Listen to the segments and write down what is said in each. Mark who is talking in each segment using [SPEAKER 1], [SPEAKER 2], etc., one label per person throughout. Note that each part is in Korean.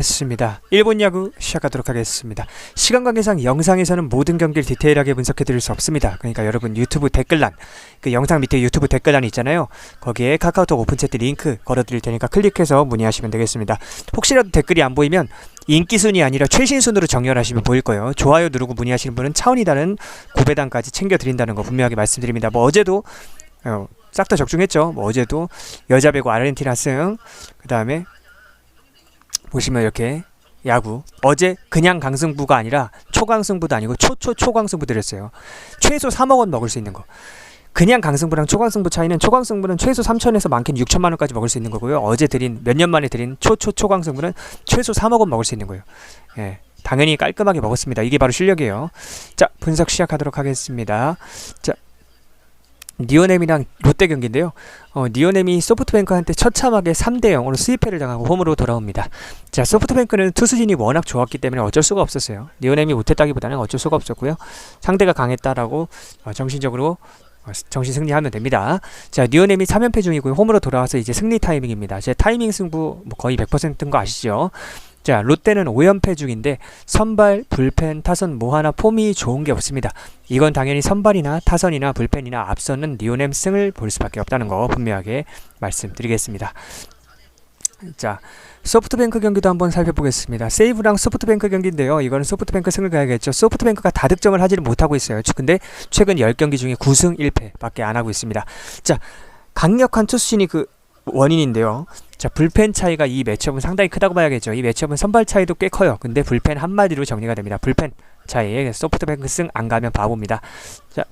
[SPEAKER 1] 했습니다. 일본 야구 시작하도록 하겠습니다. 시간 관계상 영상에서는 모든 경기를 디테일하게 분석해 드릴 수 없습니다. 그러니까 여러분 유튜브 댓글란 그 영상 밑에 유튜브 댓글란이 있잖아요. 거기에 카카오톡 오픈 채트 링크 걸어 드릴 테니까 클릭해서 문의하시면 되겠습니다. 혹시라도 댓글이 안 보이면 인기 순위 아니라 최신 순으로 정렬하시면 보일 거예요. 좋아요 누르고 문의하시는 분은 차원이 다른 고배당까지 챙겨 드린다는 거 분명하게 말씀드립니다. 뭐 어제도 어, 싹 다 적중했죠. 뭐 어제도 여자 배구 아르헨티나 승, 그 다음에 보시면 이렇게 야구 어제 그냥 강승부가 아니라 초강승부도 아니고 초초 초강승부 드렸어요. 최소 3억 원 먹을 수 있는 거. 그냥 강승부랑 초강승부 차이는 초강승부는 최소 3천에서 많게는 6천만 원까지 먹을 수 있는 거고요. 어제 드린 몇 년 만에 드린 초초 초강승부는 최소 3억 원 먹을 수 있는 거예요. 예. 당연히 깔끔하게 먹었습니다. 이게 바로 실력이에요. 자, 분석 시작하도록 하겠습니다. 자, 니오넴이랑 롯데 경기인데요. 어, 니오넴이 소프트뱅크한테 처참하게 3대 0으로 스위패를 당하고 홈으로 돌아옵니다. 자, 소프트뱅크는 투수진이 워낙 좋았기 때문에 어쩔 수가 없었어요. 니오넴이 못했다기보다는 어쩔 수가 없었고요. 상대가 강했다라고 어, 정신적으로 어, 정신 승리하면 됩니다. 자, 니오넴이 3연패 중이고요. 홈으로 돌아와서 이제 승리 타이밍입니다. 제 타이밍 승부 뭐 거의 100%인 거 아시죠? 자, 롯데는 5연패 중인데 선발, 불펜, 타선 뭐 하나 폼이 좋은 게 없습니다. 이건 당연히 선발이나 타선이나 불펜이나 앞서는 리오넴 승을 볼 수밖에 없다는 거 분명하게 말씀드리겠습니다. 자, 소프트뱅크 경기도 한번 살펴보겠습니다. 세이브랑 소프트뱅크 경기인데요. 이거는 소프트뱅크 승을 가야겠죠. 소프트뱅크가 다득점을 하지를 못하고 있어요. 근데 최근 10경기 중에 9승 1패밖에 안 하고 있습니다. 자, 강력한 투수진이 그 원인인데요. 자, 불펜 차이가 이 매치업은 상당히 크다고 봐야겠죠. 이 매치업은 선발 차이도 꽤 커요. 근데 불펜 한마디로 정리가 됩니다. 불펜 차이에 소프트뱅크 승 안 가면 바보입니다. 자,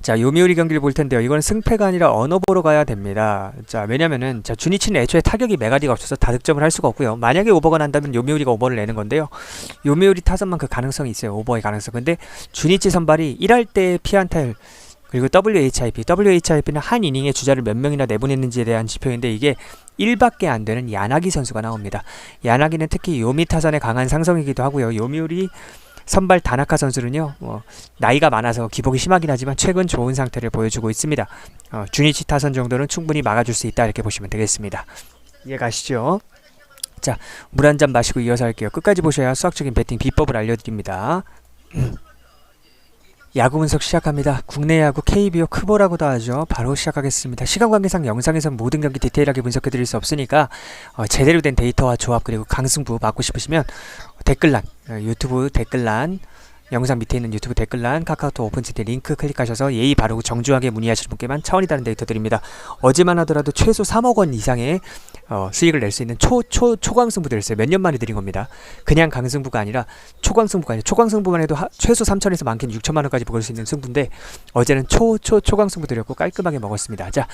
[SPEAKER 1] 자, 요미우리 경기를 볼 텐데요. 이거는 승패가 아니라 언어 보러 가야 됩니다. 자, 왜냐면은 자, 주니치는 애초에 타격이 메가디가 없어서 다득점을 할 수가 없고요. 만약에 오버가 난다면 요미우리가 오버를 내는 건데요. 요미우리 타선만 그 가능성이 있어요. 오버의 가능성. 근데 주니치 선발이 1할 때 피안타율 그리고 WHIP, WHIP는 한 이닝에 주자를 몇 명이나 내보냈는지에 대한 지표인데 이게 1밖에 안 되는 야나기 선수가 나옵니다. 야나기는 특히 요미 타선에 강한 상성이기도 하고요. 요미우리 선발 다나카 선수는요, 뭐, 나이가 많아서 기복이 심하긴 하지만 최근 좋은 상태를 보여주고 있습니다. 어, 주니치 타선 정도는 충분히 막아줄 수 있다 이렇게 보시면 되겠습니다. 이해가시죠? 자, 물 한 잔 마시고 이어서 할게요. 끝까지 보셔야 수학적인 배팅 비법을 알려드립니다. 야구 분석 시작합니다. 국내 야구 KBO 크보라고도 하죠. 바로 시작하겠습니다. 시간 관계상 영상에선 모든 경기 디테일하게 분석해 드릴 수 없으니까 어, 제대로 된 데이터와 조합 그리고 강승부 받고 싶으시면 댓글란 어, 유튜브 댓글란 영상 밑에 있는 유튜브 댓글란 카카오톡 오픈채팅 링크 클릭하셔서 예의 바르고 정중하게 문의하실 분께만 차원이 다른 데이터 드립니다. 어제만 하더라도 최소 3억 원 이상의 어, 수익을 낼 수 있는 초, 초, 초광승부들을 있어요. 몇 년 만에 드린 겁니다. 그냥 강승부가 아니라 초광승부가 아니라 초광승부만 해도 하, 최소 3천에서 많게는 6천만 원까지 먹을 수 있는 승부인데 어제는 초, 초, 초광승부 드렸고 깔끔하게 먹었습니다. 자,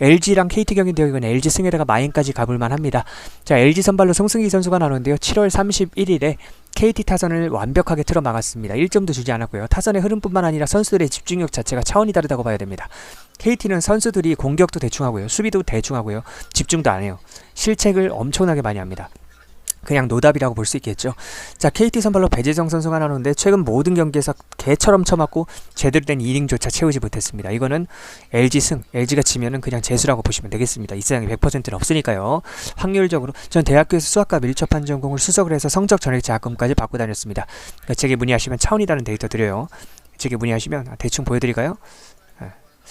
[SPEAKER 1] LG랑 KT 경기인데요. 이건 LG 승에다가 마인까지 가볼만 합니다. 자, LG 선발로 송승기 선수가 나오는데요. 7월 31일에 KT 타선을 완벽하게 틀어 막았습니다. 1점도 주지 않았고요. 타선의 흐름뿐만 아니라 선수들의 집중력 자체가 차원이 다르다고 봐야 됩니다. KT는 선수들이 공격도 대충 하고요. 수비도 대충 하고요. 집중도 안 해요. 실책을 엄청나게 많이 합니다. 그냥 노답이라고 볼 수 있겠죠. 자, KT 선발로 배재정 선수가 나오는데 최근 모든 경기에서 개처럼 쳐맞고 제대로 된 이닝조차 채우지 못했습니다. 이거는 LG 승, LG가 지면은 그냥 재수라고 보시면 되겠습니다. 이 세상에 100%는 없으니까요. 확률적으로 전 대학교에서 수학과 밀접한 전공을 수석을 해서 성적 전액 장학금까지 받고 다녔습니다. 그러니까 제게 문의하시면 차원이 다른 데이터 드려요. 제게 문의하시면 대충 보여드릴까요?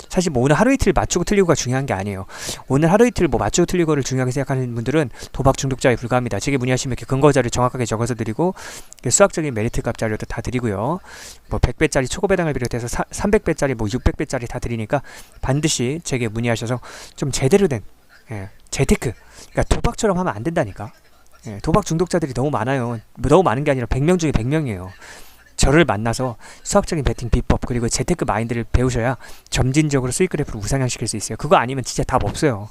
[SPEAKER 1] 사실 뭐 오늘 하루 이틀 맞추고 틀리고가 중요한 게 아니에요. 오늘 하루 이틀 뭐 맞추고 틀리고를 중요하게 생각하는 분들은 도박 중독자에 불과합니다. 제게 문의하시면 이렇게 근거 자료 정확하게 적어서 드리고 수학적인 메리트 값 자료도 다 드리고요. 뭐 100배짜리 초고 배당을 비롯해서 사, 300배짜리 뭐 600배짜리 다 드리니까 반드시 제게 문의하셔서 좀 제대로 된 예, 재테크. 그러니까 도박처럼 하면 안 된다니까. 예, 도박 중독자들이 너무 많아요. 뭐 너무 많은 게 아니라 100명 중에 100명이에요. 저를 만나서 수학적인 베팅 비법 그리고 재테크 마인드를 배우셔야 점진적으로 수익 그래프를 우상향시킬 수 있어요. 그거 아니면 진짜 답 없어요.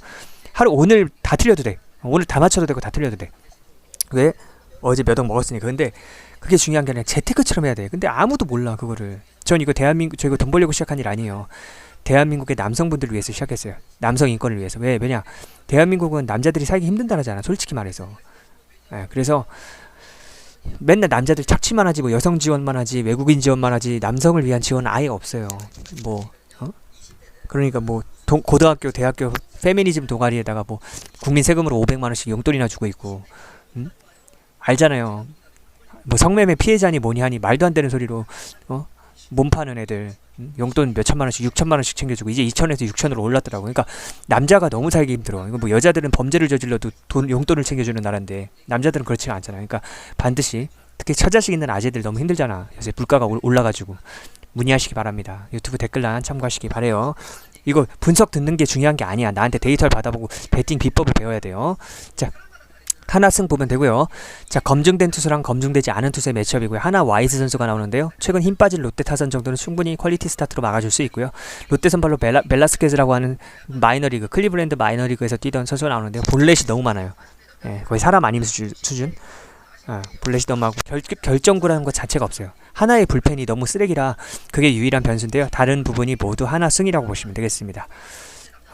[SPEAKER 1] 하루 오늘 다 틀려도 돼. 오늘 다 맞춰도 되고 다 틀려도 돼. 왜? 어제 몇 억 먹었으니까. 근데 그게 중요한 게 아니라 재테크처럼 해야 돼. 근데 아무도 몰라 그거를. 전 이거 대한민국 저 이거 돈 벌려고 시작한 일 아니에요. 대한민국의 남성분들을 위해서 시작했어요. 남성 인권을 위해서. 왜? 왜냐? 대한민국은 남자들이 살기 힘든다라잖아. 솔직히 말해서. 예, 그래서 맨날 남자들 착취만 하지 뭐 여성 지원만 하지 외국인 지원만 하지 남성을 위한 지원은 아예 없어요. 뭐 어? 그러니까 뭐 동, 고등학교 대학교 페미니즘 동아리에다가 뭐 국민 세금으로 500만 원씩 용돈이나 주고 있고 음? 알잖아요. 뭐 성매매 피해자니 뭐니 하니 말도 안 되는 소리로 어? 몸 파는 애들 음? 용돈 몇 천만 원씩 6천만 원씩 챙겨주고 이제 2천에서 6천으로 올랐더라고. 그러니까 남자가 너무 살기 힘들어. 이거 뭐 여자들은 범죄를 저질러도 돈 용돈을 챙겨주는 나라인데 남자들은 그렇지가 않잖아요. 그러니까 반드시 특히 처자식 있는 아재들 너무 힘들잖아. 요새 물가가 올- 올라가지고 문의하시기 바랍니다. 유튜브 댓글란 참고하시기 바래요. 이거 분석 듣는 게 중요한 게 아니야. 나한테 데이터를 받아보고 배팅 비법을 배워야 돼요. 자, 하나승 보면 되고요. 자, 검증된 투수랑 검증되지 않은 투수의 매치업이고요. 하나 와이즈 선수가 나오는데요. 최근 힘 빠진 롯데 타선 정도는 충분히 퀄리티 스타트로 막아줄 수 있고요. 롯데 선발로 벨라, 벨라스케즈라고 하는 마이너리그, 클리블랜드 마이너리그에서 뛰던 선수가 나오는데요. 볼넷이 너무 많아요. 예, 거의 사람 아님 수준. 수준. 아, 볼넷이 너무 많고 결, 결정구라는 것 자체가 없어요. 하나의 불펜이 너무 쓰레기라 그게 유일한 변수인데요. 다른 부분이 모두 하나 승이라고 보시면 되겠습니다.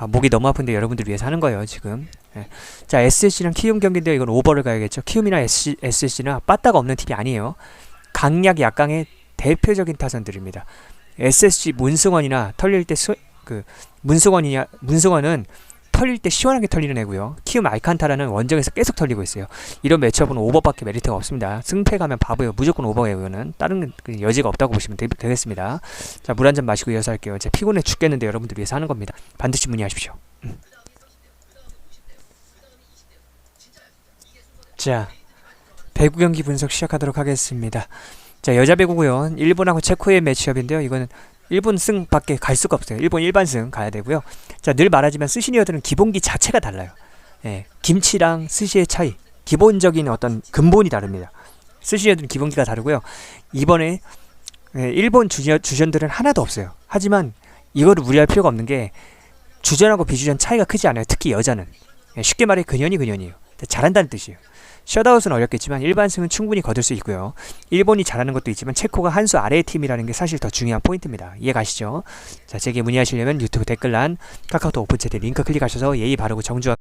[SPEAKER 1] 아, 목이 너무 아픈데 여러분들 위해서 하는 거예요 지금. 예. 자 SSC랑 키움 경기인데요. 이건 오버를 가야겠죠. 키움이나 SC, SSC나 빠따가 없는 팀이 아니에요. 강약 약강의 대표적인 타선들입니다. SSC 문승원이나 털릴 때그 문승원이냐 문승원은 털릴 때 시원하게 털리는 애고요. 키움 알칸타라는 원정에서 계속 털리고 있어요. 이런 매치업은 오버밖에 메리트가 없습니다. 승패 가면 바보예요. 무조건 오버예요. 이거는 다른 그 여지가 없다고 보시면 되, 되겠습니다. 자, 물 한 잔 마시고 이어서 할게요. 제가 피곤해 죽겠는데 여러분들 위해서 하는 겁니다. 반드시 문의하십시오. 음. 자, 배구 경기 분석 시작하도록 하겠습니다. 자, 여자 배구고요. 일본하고 체코의 매치업인데요. 이거는 일본 승 밖에 갈 수가 없어요. 일본 일반 승 가야 되고요. 자, 늘 말하지만 스시니어들은 기본기 자체가 달라요. 예, 김치랑 스시의 차이, 기본적인 어떤 근본이 다릅니다. 스시니어들은 기본기가 다르고요. 이번에 예, 일본 주전, 주전들은 하나도 없어요. 하지만 이거를 무리할 필요가 없는 게 주전하고 비주전 차이가 크지 않아요. 특히 여자는 예, 쉽게 말해 근현이 근현이에요. 잘한다는 뜻이에요. 셧아웃은 어렵겠지만 일반승은 충분히 거둘 수 있고요. 일본이 잘하는 것도 있지만 체코가 한 수 아래의 팀이라는 게 사실 더 중요한 포인트입니다. 이해 가시죠? 자, 제게 문의하시려면 유튜브 댓글란 카카오톡 오픈 채팅 링크 클릭하셔서 예의 바르고 정중하게